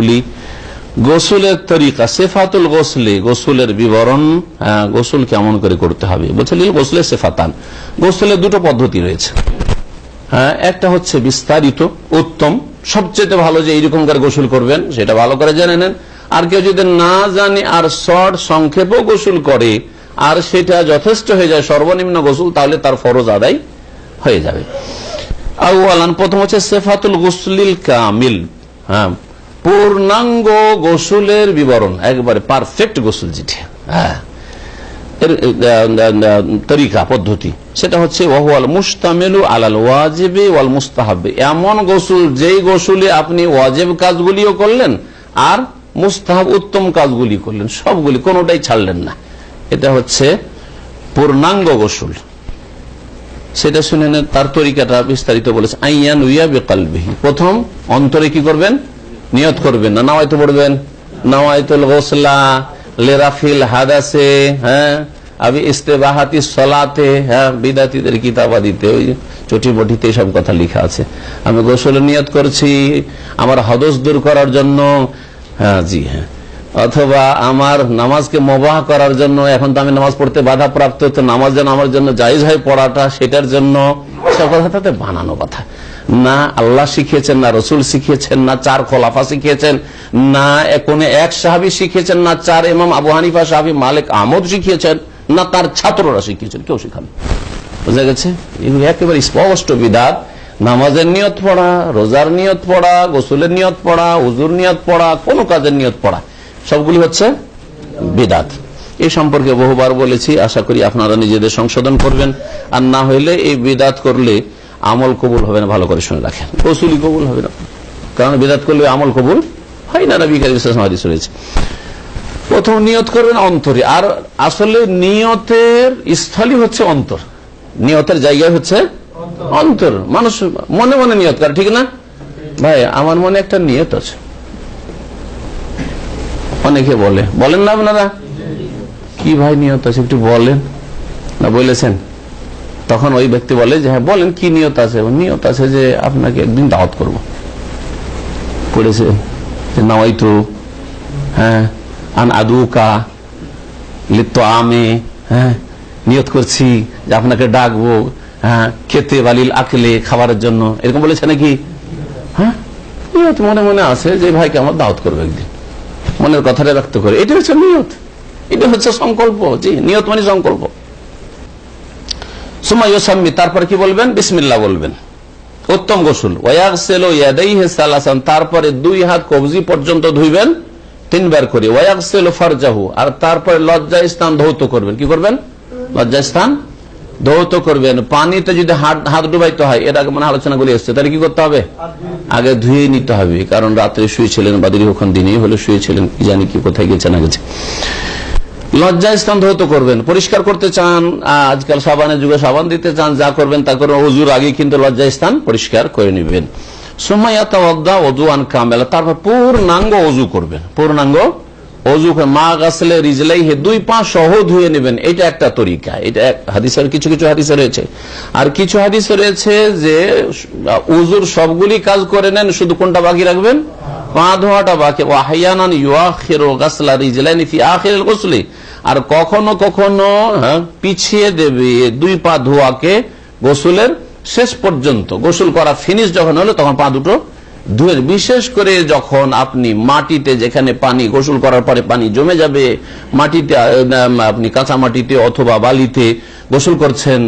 গুলি গোসলের তরিকা সেফাতুল গোসলে গোসলের বিবরণ হ্যাঁ, গোসল কেমন করে করতে হবে? বলছিলেন গোসলের সেফাতান। গোসলের দুটো পদ্ধতি রয়েছে। হ্যাঁ একটা হচ্ছে বিস্তারিত উত্তম। সবচেয়ে ভালো যে এইরকম করে গোসল করবেন সেটা ভালো করে জেনে নেন। আর কেউ যদি না জানে আর শর্ট সংক্ষেপও গোসল করে আর সেটা যথেষ্ট হয়ে যায় সর্বনিম্ন গোসল তাহলে তার ফরজ আদায় হয়ে যাবে। আউ্লান প্রথম হচ্ছে সেফাতুল গোসলিল কামিল। হ্যাঁ পূর্ণাঙ্গ গোসুলের বিবরণ, একবারে পারফেক্ট গোসুল যেটি হ্যাঁ। তরিকা, পদ্ধতি, সেটা হচ্ছে ওয়াল মুস্তামেলু আলাল ওয়াজেবে ওয়াল মুস্তাহাবে। এমন গোসুল, যেই গোসুলে আপনি ওয়াজেব কাজগুলিও করলেন, আর মুস্তাহাব উত্তম কাজগুলি করলেন, সবগুলি, কোনোটাই ছাড়লেন না। এটা হচ্ছে পূর্ণাঙ্গ গোসুল। সেটা শুনে তার তরিকাটা বিস্তারিত বলেছে, আইয়ান উইয়া প্রথম, অন্তরে কি করবেন? নিয়ত করবেন না নাওয়াইতে পড়বেন। নামাইতুল গোসলা লেরাফিল হাদাসে হ্যাঁ? আবি ইস্তেবাহাতি সলাতে হ্যাঁ? বিদাতিদের কিতাবাদিতে, ওই চটি বটিতে সব কথা লিখা আছে। আমি গোসলে নিয়ত করছি, আমার হদস দূর করার জন্য হ্যাঁ জি হ্যাঁ। অথবা আমার নামাজকে মোবাহ করার জন্য, এখন তো আমি নামাজ পড়তে বাধা প্রাপ্ত তো নামাজ যেন আমার জন্য জায়জ হয় পড়াটা, সেটার জন্য তাতে বানানো কথা। না আল্লাহ শিখিয়েছেন, না রসুল শিখিয়েছেন, না চার খোলাফা শিখিয়েছেন, না এক সাহাবি শিখিয়েছেন, না চার আবু হানিফা, সাহাবি মালিক শিখিয়েছেন, না তার ছাত্ররা শিখিয়েছেন, কেউ শিখান বোঝা গেছে? একেবারে স্পষ্ট বিদাত নামাজের নিয়ত পড়া, রোজার নিয়ত পড়া, গোসলের নিয়ত পড়া উজুর নিয়ত পড়া, কোন কাজের নিয়ত পড়া। সবগুলি হচ্ছে বিদাত। এই সম্পর্কে বহুবার বলেছি, আশা করি আপনারা নিজেদের সংশোধন করবেন। আর না হইলে এই বিদাত করলে আমল কবুল হবে না, ভালো করে শুনে রাখেন। কসুলি কবুল হবে না। কারণ বিদাত করলে আমল কবুল হয় না, নবী ওয়াসাল্লাম হাদিস রয়েছে। প্রথম নিয়ত করবেন অন্তরে। আর আসলে নিয়তের স্থলই হচ্ছে অন্তর। নিয়তের জায়গায় হচ্ছে অন্তর। মানুষ মনে মনে নিয়ত করে, ঠিক না? ভাই, আমার মনে একটা নিয়ত আছে। অনেকে বলে। বলেন না আপনারা? কি ভাই নিয়ত আছে, একটু বলেন। না, বলেছেন। তখন ওই ব্যক্তি বলে যে হ্যাঁ বলেন কি নিয়ত আছে। নিয়ত আছে যে, আপনাকে একদিন দাওয়াত করব। পড়েছে যে নাওয়াইতু হ্যাঁ আন আদুকা লিপ্ত আমে হ্যাঁ নিয়ত করছি যে, আপনাকে ডাকবো হ্যাঁ খেতে বালিল আকলে খাবারের জন্য। এরকম বলেছে নাকি? হ্যাঁ নিয়ত মনে মনে আছে যে, ভাইকে আমার দাওয়াত করবে একদিন। মনের কথাটা ব্যক্ত করে। এটা হচ্ছে নিয়ত। এটা হচ্ছে সংকল্প, জি, নিয়ত মানে সংকল্প। সুমাই ওসাম্মি তারপর কি বলবেন? বিসমিল্লা বলবেন। উত্তম গোসল। তারপরে দুই হাত কবজি পর্যন্ত ধুইবেন, তিনবার করে। ওয়াকসেল ফারজাহু, আর তারপরে লজ্জা স্থান ধৌত করবেন। কি করবেন? লজ্জা স্থান ধৌত করবেন। পানিতে যদি হাত হাত ডুবাইতে হয়, এর আগে মানে আলোচনাগুলি এসছে, তাহলে কি করতে হবে? আগে ধুয়ে নিতে হবে, কারণ রাত্রে শুয়েছিলেন বা দীর্ঘক্ষণ দিনেই হলে শুয়েছিলেন, কি জানি কি কোথায় গেছে না গেছে লজ্জা স্থান ধৌত করবেন, পরিষ্কার করতে চান আজকাল সাবানের যুগে সাবান দিতে চান, যা করবেন তা করে অজুর আগে কিন্তু লজ্জা স্থান পরিষ্কার করে নেবেন। করবেন। সহ ধুয়ে নেবেন, এটা একটা তরিকা, এটা হাদিসের কিছু কিছু হাদিসে রয়েছে। আর কিছু রয়েছে যে সবগুলি কাজ করে নেন, শুধু কোনটা বাকি রাখবেন? পা ধোয়াটা বাকি। ওয়াহিয়ানান আর কখনো কখনো পিছিয়ে দেবে দুই পা ধোয়াকে গোসলের শেষ পর্যন্ত। গোসল করা ফিনিশ যখন হলো, তখন পা দুটো ধুয়ে বিশেষ করে যখন আপনি মাটিতে যেখানে পানি, গোসল করার পরে পানি জমে যাবে, মাটিতে আপনি কাঁচা মাটিতে অথবা বালিতে গোসল করছেন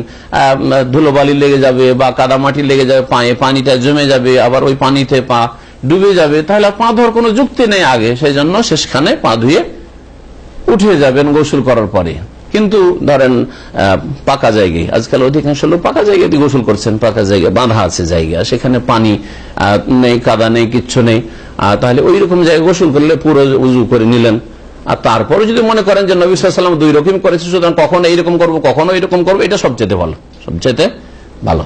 ধুলো বালি লেগে যাবে বা কাদা মাটি লেগে যাবে, পায়ে পানিটা জমে যাবে, আবার ওই পানিতে পা ডুবে যাবে, তাহলে পা ধোয়ার কোনো যুক্তি নেই আগে সেই জন্য শেষখানে পা ধুয়ে উঠে যাবেন গোসল করার পরে। কিন্তু ধরেন পাকা জায়গায়, আজকাল অধিকাংশ লোক পাকা জায়গায় গোসল করছেন, পাকা জায়গায় বাঁধা আছে জায়গা, সেখানে পানি নেই, কাদা নেই, কিচ্ছু নেই। তাহলে ওই রকম জায়গায় গোসল করলে পুরো উজু করে নিলেন। আর তারপরে যদি মনে করেন যে নবী সাল্লাম দুই রকম করেছে, সুতরাং কখনো এইরকম করব, কখনো এইরকম করব, এটা সবচেয়ে ভালো সবচেয়ে ভালো।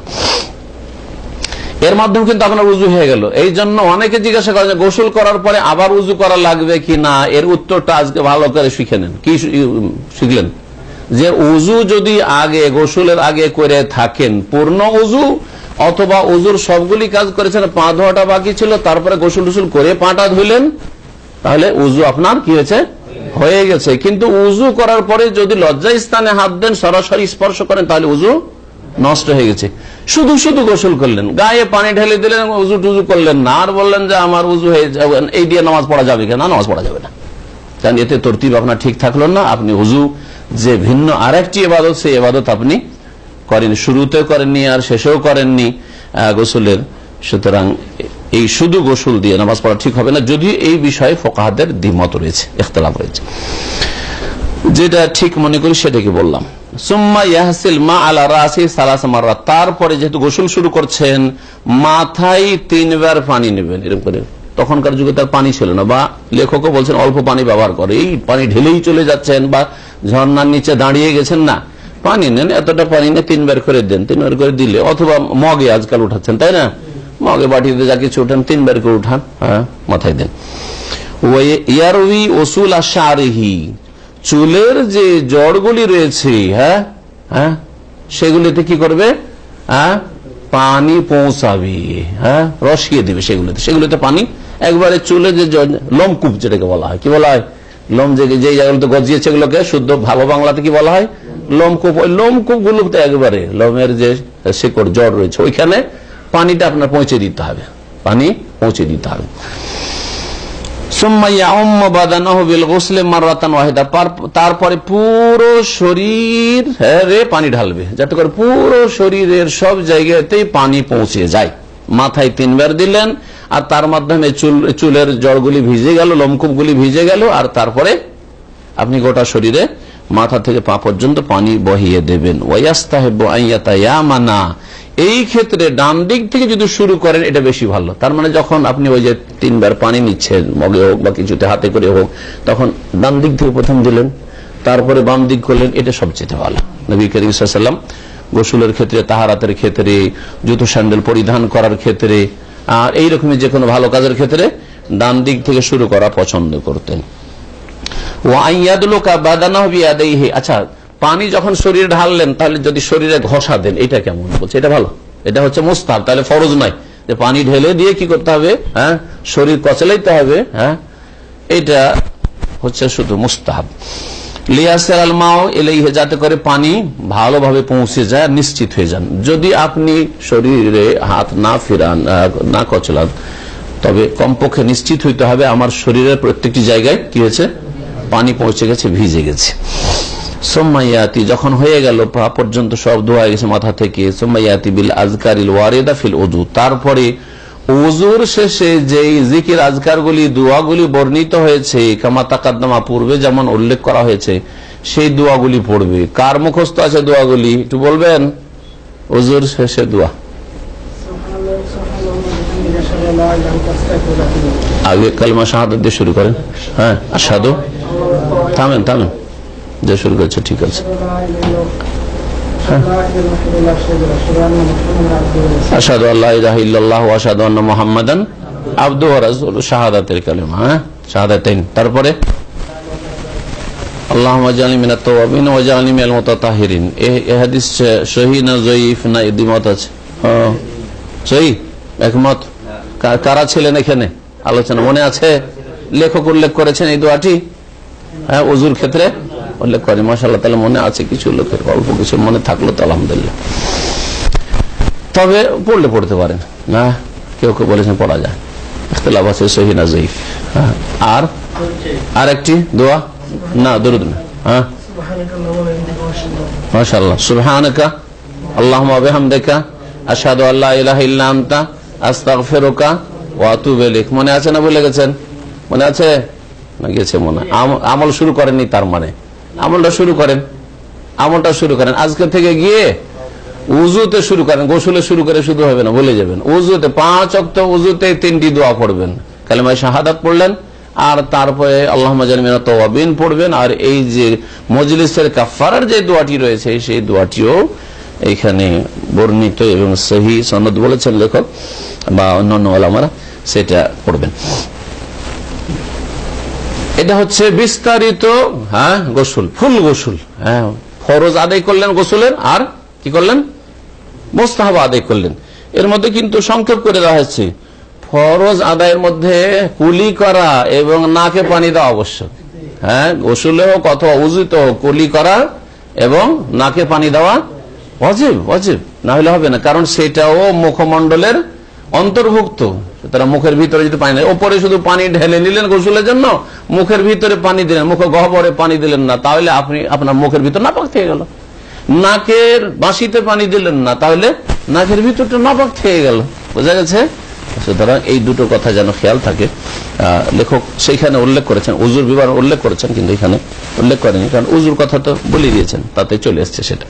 এর মাধ্যমে কিন্তু আপনার উজু হয়ে গেল। এই জন্য অনেকে জিজ্ঞাসা করেন গোসল করার পরে আবার উজু করা লাগবে কি না? এর উত্তরটা আজকে ভালো করে শিখে নেন। কি শিখলেন? যে উজু যদি আগে, গোসলের আগে করে থাকেন, পূর্ণ উজু, অথবা উজুর সবগুলি কাজ করেছেন, পা ধোয়াটা বাকি ছিল, তারপরে গোসল টুসুল করে পাটা ধুলেন তাহলে উজু আপনার কি হয়েছে? হয়ে গেছে। কিন্তু উজু করার পরে যদি লজ্জা স্থানে হাত দেন, সরাসরি স্পর্শ করেন, তাহলে উজু নষ্ট হয়ে গেছে। শুধু শুধু গোসল করলেন, গায়ে পানি ঢেলে দিলেন, উজু টুজু করলেন, না আর বললেন যে আমার উজু হয়ে যাবে, এই দিয়ে নামাজ পড়া যাবে কেন? নামাজ পড়া যাবে না। কারণ এতে তরতিব আপনার ঠিক থাকল না, আপনি উজু যে ভিন্ন আরেকটি এবাদত, সেই এবাদত আপনি করেন, শুরুতেও করেননি আর শেষেও করেননি গোসলের। সুতরাং এই শুধু গোসল দিয়ে নামাজ পড়া ঠিক হবে না, যদিও এই বিষয়ে ফোকাহাদের দ্বিমত রয়েছে, ইখতলাফ রয়েছে। যেটা ঠিক মনে করি সেটাকে বললাম। তারপরে যেহেতু গোসল শুরু করছেন, মাথায় তিনবার পানি নেবেন, এরকম করে। তখনকার যুগে তার পানি ছিল না, বা লেখকও বলছেন অল্প পানি ব্যবহার করে। এই পানি ঢেলেই চলে যাচ্ছেন, বা ঝর্ণার নিচে দাঁড়িয়ে গেছেন, না। পানি নেন, এতটা পানি নিয়ে তিনবার করে দেন, তিনবার করে দিলে, অথবা মগে আজকাল উঠাচ্ছেন, তাই না? মগে বাটিতে যা কিছু উঠান, তিনবার করে উঠান হ্যাঁ মাথায় দেন। ওসুল আশারিহি চুলের যে জড়গুলি রয়েছে হ্যাঁ? হ্যাঁ? সেগুলিতে কি করবে? হ্যাঁ? পানি পৌঁছাবে হ্যাঁ? রসিয়ে দিবে সেগুলোতে। সেগুলোতে পানি, একবারে চুলে যে লোমকূপ যেটাকে বলা হয়। কি বলা হয়? লোম যে যে জায়গাগুলোতে গজিয়েছে এগুলোকে, শুদ্ধ ভালো বাংলাতে কি বলা হয়? লোমকূপ। ওই লোমকূপ গুলোতে একবারে লোমের যে শেকড়, জড় রয়েছে, ওইখানে পানিটা আপনার পৌঁছে দিতে হবে। পানি পৌঁছে দিতে হবে। তারপরে পুরো শরীর রে, পানি ঢালবে। যাতে করে পুরো শরীরের সব জায়গাতেই পানি পৌঁছে যায়। মাথায় তিনবার দিলেন, আর তার মাধ্যমে চুল চুলের জড়গুলি ভিজে গেল, লোমকূপগুলি ভিজে গেল, আর তারপরে আপনি গোটা শরীরে মাথা থেকে পা পর্যন্ত পানি বহিয়ে দেবেন। ওয়াস্তাহেবানা এই ক্ষেত্রে ডান দিক থেকে যদি শুরু করেন, এটা বেশি ভালো। তার মানে যখন আপনি ওই যে তিনবার পানি নিচ্ছেন, মগে হোক বা কিছুতে হাতে করে হোক, তখন ডান দিক থেকে প্রথম দিলেন, তারপরে বাম দিক করলেন, এটা সবচেয়ে ভালো। নবী করিম সাল্লাম গোসুলের ক্ষেত্রে, তাহারাতের ক্ষেত্রে, জুতো স্যান্ডেল পরিধান করার ক্ষেত্রে, আর এইরকমই যে কোনো ভালো কাজের ক্ষেত্রে ডান দিক থেকে শুরু করা পছন্দ করতেন। আচ্ছা পানি যখন শরীরে ঢাললেন, তাহলে যদি শরীরে ঘষা দেন, এটা কেমন? বলছে, এটা ভালো। এটা হচ্ছে মোস্তাব তাহলে ফরজ নয়। যে পানি ঢেলে দিয়ে কি করতে হবে? হ্যাঁ? শরীর কচলাইতে হবে হ্যাঁ? এটা হচ্ছে শুধু মুস্তাহাব। লিয়াসের আলমাও এলেই যাতে করে পানি ভালোভাবে পৌঁছে যায় নিশ্চিত হয়ে যান। যদি আপনি শরীরে হাত না ফিরান না কচলান, তবে কমপক্ষে নিশ্চিত হইতে হবে আমার শরীরের প্রত্যেকটি জায়গায় কি হয়েছে? পানি পৌঁছে গেছে, ভিজে গেছে। সোম্মাইয়াতি, যখন হয়ে গেল, পা পর্যন্ত সব ধোয়া গেছে মাথা থেকে, সোম্মাইয়াতি বিল আজকারিল ওয়ারেদা ফিল ওজু তারপরে ওজুর শেষে যেই জিকির আজকারগুলি, দোয়াগুলি বর্ণিত হয়েছে, কামা তাকাদ্দমা, পূর্বে যেমন উল্লেখ করা হয়েছে, সেই দোয়াগুলি পড়বে। কার মুখস্থ আছে দোয়াগুলি? একটু বলবেন? ওজুর শেষে দোয়া। আগে কালমা শাহাদত দিয়ে শুরু করেন। হ্যাঁ সাধু থামেন থামেন। যে শুরু করেছে ঠিক আছে। আল্লাহ হ্যাঁ? হাদিস সহিহ না না আছে? হ্যাঁ একমত? কারা ছিলেন এখানে? আলোচনা মনে আছে? লেখক উল্লেখ করেছেন এই দোয়াটি? হ্যাঁ অজুর ক্ষেত্রে? উল্লেখ করে মাসাল্লাহ তাহলে মনে আছে কিছু লোকের অল্প কিছু মনে থাকল তো, আলহামদুলিল্লাহ। তবে পড়লে পড়তে পারেন। না, কেউ কেউ বলেছেন পড়া যায়। হ্যাঁ হ্যাঁ? মনে আছে না বলে গেছেন? মনে আছে? না গেছে মনে। আম- আমল শুরু করেননি তার মানে। আমলটা শুরু করেন। আমলটা শুরু করেন। আজকে থেকে গিয়ে উজুতে শুরু করেন। গোসলে শুরু করে শুধু হবে না বলে যাবেন। উজুতে, পাঁচ অক্ট উজুতে তিনটি দোয়া পড়বেন। কালেমায় শাহাদাত পড়লেন, আর তারপরে আল্লাহ জানমিনা তোয়াবিন পড়বেন। আর এই যে মজলিসের কাফারার যে দোয়াটি রয়েছে, সেই দোয়াটিও এখানে বর্ণিত এবং সহি সনদ বলেছেন লেখক বা অন্যান্য আলামারা সেটা পড়বেন। এটা হচ্ছে বিস্তারিত হ্যাঁ গোসল, ফুল গোসল হ্যাঁ ফরজ আদায় করলেন গোসলের, আর কি করলেন? মোস্তাহাব আদায় করলেন। এর মধ্যে কিন্তু সংক্ষেপ করে দেওয়া হয়েছে। ফরজ আদায়ের মধ্যে কুলি করা এবং নাকে পানি দেওয়া আবশ্যক। হ্যাঁ গোসলে হোক অথবা উজুতে হোক, কুলি করা এবং নাকে পানি দেওয়া অজীব অজীব না হলে হবে না, কারণ সেটাও মুখমণ্ডলের অন্তর্ভুক্ত। সুতরাং মুখের ভিতরে যদি পানি দেয়, ওপরে শুধু পানি ঢেলে নিলেন গোসলের জন্য, মুখের ভিতরে পানি দিলেন, মুখে গহ্বরে পানি দিলেন না, তাহলে আপনি, আপনার মুখের ভিতর নাপাক থেকে গেল। নাকের বাঁশিতে পানি দিলেন না, তাহলে নাকের ভিতরটা নাপাক থেকে গেল। বোঝা গেছে? সুতরাং এই দুটো কথা যেন খেয়াল থাকে। লেখক সেইখানে উল্লেখ করেছেন, উজুর বিবরণ উল্লেখ করেছেন, কিন্তু এখানে উল্লেখ করেনি কারণ উজুর কথা তো বলে দিয়েছেন, তাতে চলে এসছে সেটা।